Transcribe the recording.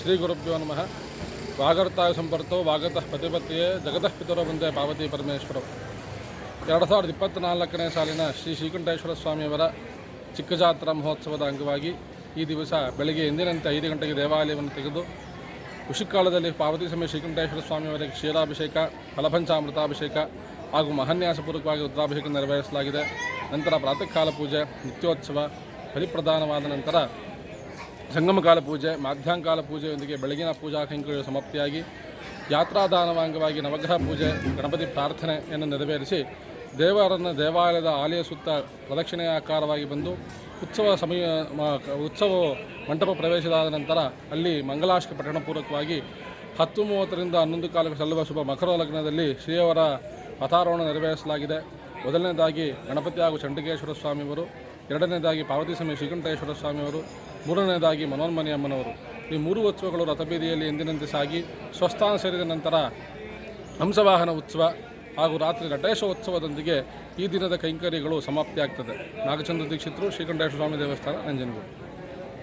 ಶ್ರೀ ಗುರುಭ್ಯೋ ನಮಃ. ವಾಗರ್ತಾಯ ಸಂಪರ್ತೋ ವಾಗತಃ ಪತಿಪತಿಯೇ, ಜಗತಃ ಪಿತರೋ ಬಂದೆ ಪಾವತಿ ಪರಮೇಶ್ವರ. ಎರಡು ಸಾವಿರದ ಇಪ್ಪತ್ತ್ನಾಲ್ಕನೇ ಸಾಲಿನ ಶ್ರೀ ಶ್ರೀಕಂಠೇಶ್ವರ ಸ್ವಾಮಿಯವರ ಚಿಕ್ಕಜಾತ್ರಾ ಮಹೋತ್ಸವದ ಅಂಗವಾಗಿ ಈ ದಿವಸ ಬೆಳಗ್ಗೆ ಎಂದಿನಂತೆ ಐದು ಗಂಟೆಗೆ ದೇವಾಲಯವನ್ನು ತೆಗೆದು ಉಷಿಕಾಲದಲ್ಲಿ ಪಾವತಿ ಸಮಯ ಶ್ರೀಕಂಠೇಶ್ವರ ಸ್ವಾಮಿಯವರಿಗೆ ಕ್ಷೀರಾಭಿಷೇಕ, ಫಲಪಂಚಾಮೃತಾಭಿಷೇಕ ಹಾಗೂ ಮಹನ್ಯಾಸಪೂರ್ವಕವಾಗಿ ರುದ್ರಾಭಿಷೇಕ ನೆರವೇರಿಸಲಾಗಿದೆ. ನಂತರ ಪ್ರಾತಃಕಾಲ ಪೂಜೆ, ನಿತ್ಯೋತ್ಸವ ಬಲಿಪ್ರದಾನವಾದ ನಂತರ ಸಂಗಮಕಾಲ ಪೂಜೆ ಮಾಧ್ಯಾಂಕಾಲ ಪೂಜೆಯೊಂದಿಗೆ ಬೆಳಗಿನ ಪೂಜಾ ಕೈಂಕರ್ಯ ಸಮಾಪ್ತಿಯಾಗಿ ಯಾತ್ರಾದಾನವ ಅಂಗವಾಗಿ ನವಗ್ರಹ ಪೂಜೆ, ಗಣಪತಿ ಪ್ರಾರ್ಥನೆಯನ್ನು ನೆರವೇರಿಸಿ ದೇವರನ್ನು ದೇವಾಲಯದ ಆಲಯ ಸುತ್ತ ಪ್ರದಕ್ಷಿಣೆಯಾಕಾರವಾಗಿ ಬಂದು ಉತ್ಸವ ಸಮಯ ಉತ್ಸವ ಮಂಟಪ ಪ್ರವೇಶದಾದ ನಂತರ ಅಲ್ಲಿ ಮಂಗಲಾಷ್ಟಕ ಪಠಣಪೂರ್ವಕವಾಗಿ ಹತ್ತು ಮೂವತ್ತರಿಂದ ಹನ್ನೊಂದು ಕಾಲಕ್ಕೆ ಸಲ್ಲುವ ಶುಭ ಮಕರ ಲಗ್ನದಲ್ಲಿ ಶ್ರೀಯವರ ಪಥಾರೋಹಣ ನೆರವೇರಿಸಲಾಗಿದೆ. ಮೊದಲನೇದಾಗಿ ಗಣಪತಿ ಹಾಗೂ ಚಂಡಿಕೇಶ್ವರ ಸ್ವಾಮಿಯವರು ಎರಡನೇದಾಗಿ ಪಾರ್ವತಿ ಸಮಯ ಶ್ರೀಕಂಠೇಶ್ವರ ಸ್ವಾಮಿಯವರು ಮೂರನೇದಾಗಿ ಮನೋನ್ಮನಿ ಅಮ್ಮನವರು. ಈ ಮೂರು ಉತ್ಸವಗಳು ರಥಬೀದಿಯಲ್ಲಿ ಎಂದಿನಂತೆ ಸಾಗಿ, ಸ್ವಸ್ಥಾನ ಸೇರಿದ ನಂತರ ಹಂಸವಾಹನ ಉತ್ಸವ ಹಾಗೂ ರಾತ್ರಿ ನಟೇಶೋತ್ಸವದೊಂದಿಗೆ ಈ ದಿನದ ಕೈಂಕರ್ಯಗಳು ಸಮಾಪ್ತಿಯಾಗ್ತದೆ. ನಾಗಚಂದ್ರ ದೀಕ್ಷಿತರು, ಶ್ರೀಕಂಠೇಶ್ವರ ಸ್ವಾಮಿ ದೇವಸ್ಥಾನ, ನಂಜನಗೂಡು.